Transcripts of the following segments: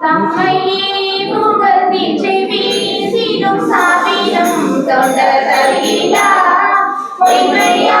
தம்மையே புகழ்வீச்சை வீசிடும் சாவிடம் தொடர் அறியா பொய்மையா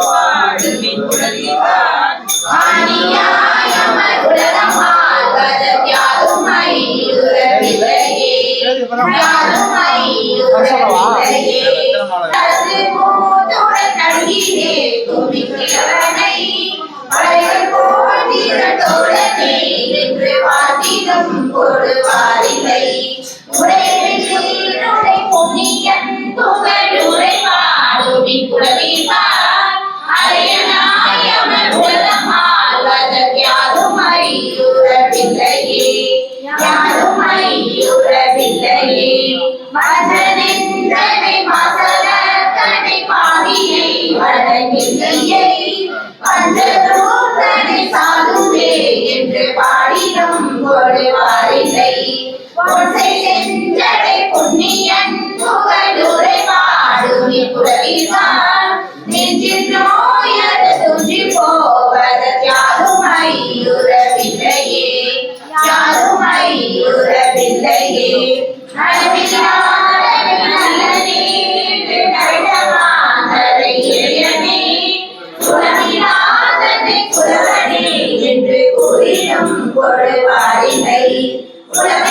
துமிக்கிறவனை அலைகள் போல் நிறத்தோடனே என்று வாதிடம் வடகில்லையை பஞ்சதூர்தனை சாதுவே என்று பாடினும் ஒரு வாரில்லை. ஒன்றை செஞ்சடை Hola.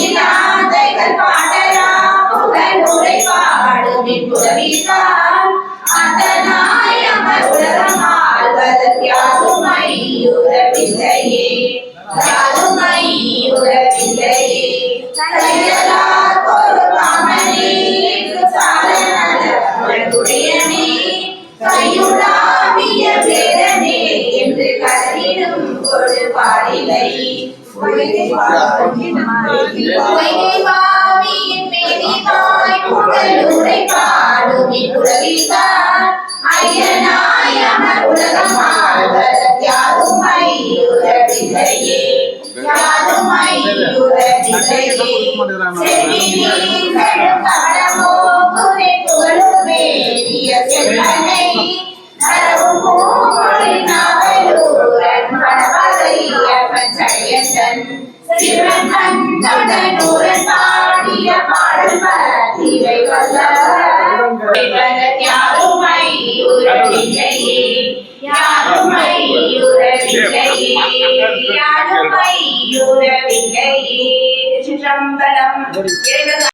இல்லாதைகள் பாடலா புகழுரை பாடுமின் புறவிதான் அதனாய் அமர் உலகமாள்வதற்கு யாரும் ஐயுறவில்லையே யாரும் ஐயுறவில்லையே தலையலார் ஒரு மாமனே சாரண உடையனே கையுடாவிய பேரனே என்று கருதிடும் ஒரு பாடிலை. யாரும் ஐயுறதில்லையே செவினீர்களும் கவனம் சிவன் சிவன் தன்னுடன் பாடிய பாடல் பதிவை வல்ல யாருமை உரவில்லையே யாருமை உரவில்லையே யாருமை உரவில்லையே சிற்றம்பலம்